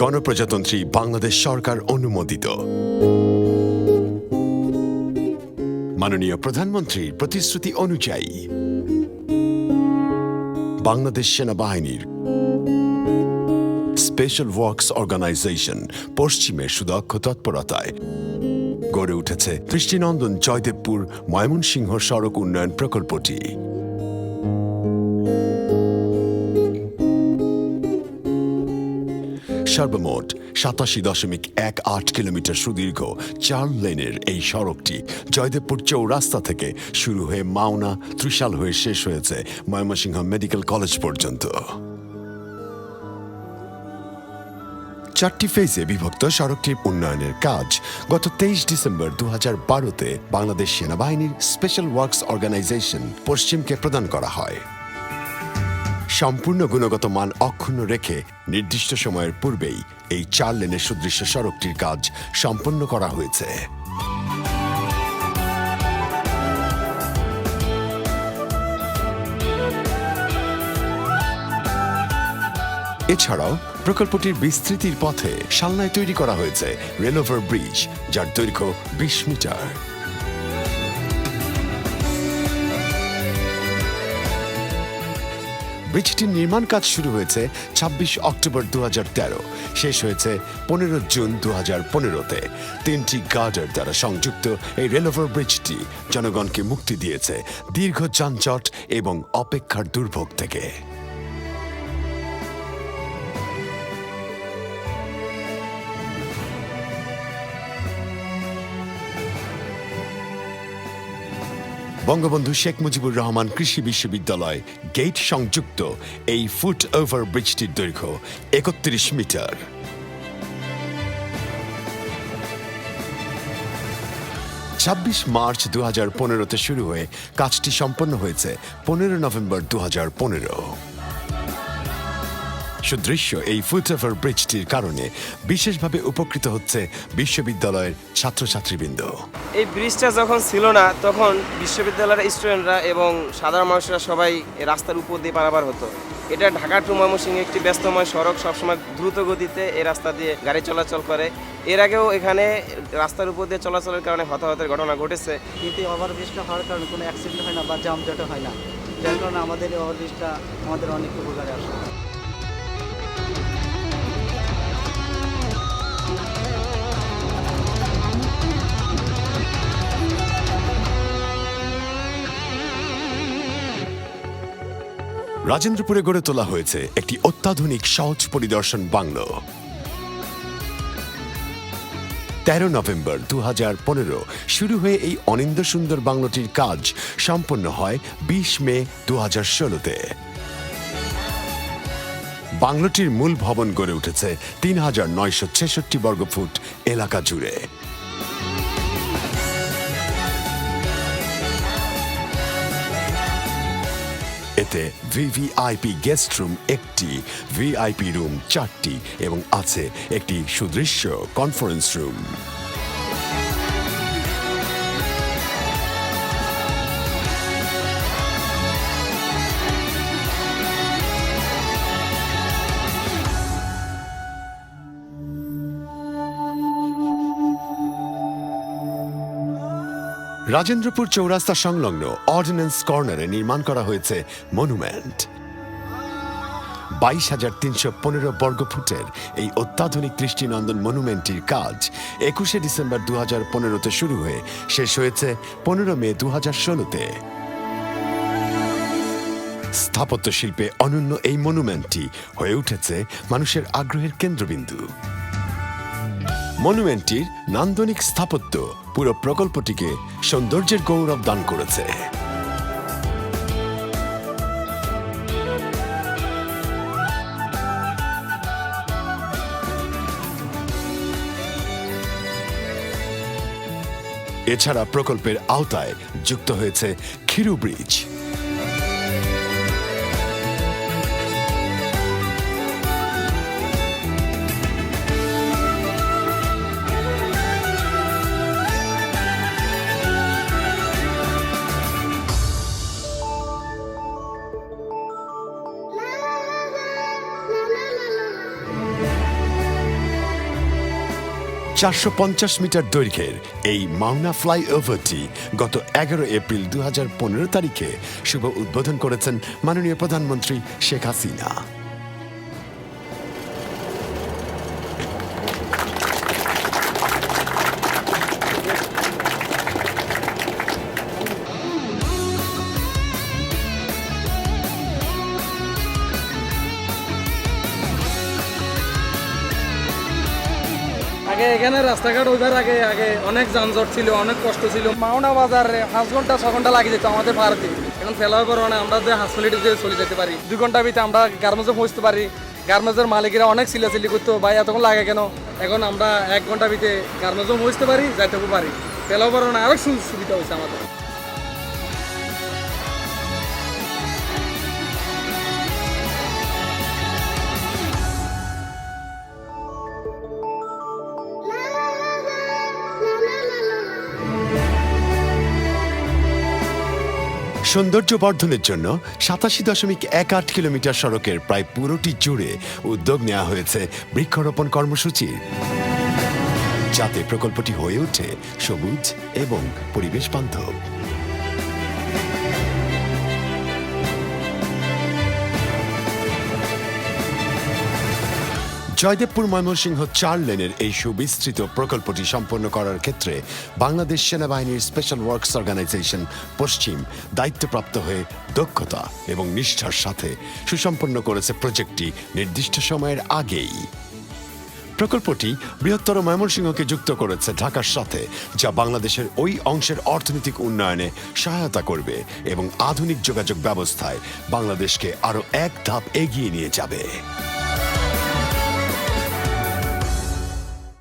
গণপ্রজাতন্ত্রী বাংলাদেশ সরকার অনুমোদিত। মাননীয় প্রধানমন্ত্রীর প্রতিশ্রুতি অনুযায়ী বাংলাদেশ সেনাবাহিনীর স্পেশাল ওয়ার্কস অর্গানাইজেশন পশ্চিমের সুদক্ষ তৎপরতায় গড়ে উঠেছে দৃষ্টিনন্দন জয়দেবপুর ময়মনসিংহ সড়ক উন্নয়ন প্রকল্পটি। সর্বমোট সাতাশি দশমিক এক আট কিলোমিটার সুদীর্ঘ চার লেনের এই সড়কটি জয়দেবপুর চৌরাস্তা থেকে শুরু হয়ে মাওনা ত্রিশাল হয়ে শেষ হয়েছে ময়মনসিংহ মেডিকেল কলেজ পর্যন্ত। চারটি ফেজে বিভক্ত সড়কটির উন্নয়নের কাজ গত তেইশ ডিসেম্বর দু হাজার বারোতে বাংলাদেশ সেনাবাহিনীর স্পেশাল ওয়ার্কস অর্গানাইজেশন পশ্চিমকে প্রদান করা হয়। সম্পূর্ণ গুণগত মান অক্ষুণ্ণ রেখে নির্দিষ্ট সময়ের পূর্বেই এই চার লেনের সুদৃশ্য সড়কটির কাজ সম্পন্ন করা হয়েছে। এছাড়াও প্রকল্পটির বিস্তৃতির পথে সালনায় তৈরি করা হয়েছে রেলওভার ব্রিজ, যার দৈর্ঘ্য বিশ মিটার। ব্রিজটির নির্মাণ কাজ শুরু হয়েছে ২৬ অক্টোবর দু হাজার তেরো। শেষ হয়েছে পনেরো জুন দু হাজার পনেরোতে। তিনটি গার্ডার দ্বারা সংযুক্ত এই রেলওভার ব্রিজটি জনগণকে মুক্তি দিয়েছে দীর্ঘ যানজট এবং অপেক্ষার দুর্ভোগ থেকে। বঙ্গবন্ধু শেখ মুজিবুর রহমান কৃষি বিশ্ববিদ্যালয় গেট সংযুক্ত, এই ফুট ওভার ব্রিজটির দৈর্ঘ্য একত্রিশ মিটার। ছাব্বিশ মার্চ দু হাজার পনেরোতে শুরু হয়ে কাজটি সম্পন্ন হয়েছে, পনেরো নভেম্বর দু হাজার পনেরো। সুদৃশ্য এই ফুট ওভার ব্রিজটির কারণে বিশেষভাবে উপকৃত হচ্ছে বিশ্ববিদ্যালয়ের ছাত্রছাত্রীবৃন্দ। এই ব্রিজটা যখন ছিল না তখন বিশ্ববিদ্যালয়ের স্টুডেন্টরা এবং সাধারণ মানুষরা সবাই রাস্তার উপর দিয়ে পারাবার হতো। এটা ঢাকা টু ময়মনসিংহ একটি ব্যস্তময় সড়ক সবসময় দ্রুত গতিতে এই রাস্তা দিয়ে গাড়ি চলাচল করে। এর আগেও এখানে রাস্তার উপর দিয়ে চলাচলের কারণে হতাহতের ঘটনা ঘটেছে। কিন্তু ওভারব্রিজটা হওয়ার কারণে কোনো অ্যাক্সিডেন্ট হয় না বা জামজটও হয় না। যার কারণে আমাদের এই ওভারব্রিজটা আমাদের অনেক উপকারে আসে। রাজেন্দ্রপুরে গড়ে তোলা হয়েছে একটি অত্যাধুনিক সহজ পরিদর্শন বাংলো। তেরো নভেম্বর দু হাজার পনেরো, শুরু হয়ে এই অনিন্দ সুন্দর বাংলোটির কাজ সম্পন্ন হয় বিশ মে দু হাজার ষোলোতে। বাংলোটির মূল ভবন গড়ে উঠেছে তিন হাজার নয়শো ছেষট্টি বর্গফুট এলাকা জুড়ে। এতে V V I P guest room একটি ভিআইপি রুম চারটি এবং আছে একটি সুদৃশ্য কনফারেন্স রুম রাজেন্দ্রপুর চৌরাস্তা সংলগ্ন অর্ডিন্যান্স কর্নারে নির্মাণ করা হয়েছে মনুমেন্ট বাইশ হাজার তিনশো পনেরো বর্গফুটের এই অত্যাধুনিক দৃষ্টিনন্দন মনুমেন্টটির কাজ একুশে ডিসেম্বর দু হাজার পনেরোতে শুরু হয়ে শেষ হয়েছে পনেরো মে দু হাজার ষোলোতে। স্থাপত্য শিল্পে অনন্য এই মনুমেন্টটি হয়ে উঠেছে মানুষের আগ্রহের কেন্দ্রবিন্দু। মনুমেন্টটির নান্দনিক স্থাপত্য পুরো প্রকল্পটিকে সৌন্দর্যের গৌরব দান করেছে। এছাড়া প্রকল্পের আওতায় যুক্ত হয়েছে খিরু ব্রিজ। চারশো পঞ্চাশ মিটার দৈর্ঘ্যের এই মাওনা ফ্লাইওভারটি গত এগারো এপ্রিল দু হাজার পনেরো তারিখে শুভ উদ্বোধন করেছেন মাননীয় প্রধানমন্ত্রী শেখ হাসিনা। আগে এখানে রাস্তাঘাট ওইবার আগে আগে অনেক যানজট ছিল, অনেক কষ্ট ছিল। মাওনা বাজারে পাঁচ ঘণ্টা, ছ ঘণ্টা লাগে যেত আমাদের ভারতে এখন ফেলার পর মানে আমরা যে হাসপালিটি যে চলে যেতে পারি, দুই ঘণ্টা ভিতরে আমরা গার্মেন্টসে পৌঁছতে পারি। গার্মেন্টসের মালিকেরা অনেক সিলাসিলি করতো, ভাই, এতক্ষণ লাগে কেন? এখন আমরা এক ঘণ্টা ভিতরে গার্মেন্টসও পৌঁছতে পারি, যাইতেও পারি। ফেলার পর সুযোগ সুবিধা হয়েছে আমাদের। সৌন্দর্য বর্ধনের জন্য সাতাশি দশমিক এক আট কিলোমিটার সড়কের প্রায় পুরোটি জুড়ে উদ্যোগ নেওয়া হয়েছে বৃক্ষরোপণ কর্মসূচি। যাতে প্রকল্পটি হয়ে ওঠে সবুজ এবং পরিবেশ বান্ধব। জয়দেবপুর ময়মনসিংহ চার লেনের এই সুবিস্তৃত প্রকল্পটি সম্পন্ন করার ক্ষেত্রে বাংলাদেশ সেনাবাহিনীর স্পেশাল ওয়ার্কস অর্গানাইজেশন পশ্চিম দায়িত্বপ্রাপ্ত হয়ে দক্ষতা এবং নিষ্ঠার সাথে সুসম্পন্ন করেছে প্রজেক্টটি নির্দিষ্ট সময়ের আগেই। প্রকল্পটি বৃহত্তর ময়মনসিংহকে যুক্ত করেছে ঢাকার সাথে, যা বাংলাদেশের ওই অংশের অর্থনৈতিক উন্নয়নে সহায়তা করবে এবং আধুনিক যোগাযোগ ব্যবস্থায় বাংলাদেশকে আরও এক ধাপ এগিয়ে নিয়ে যাবে।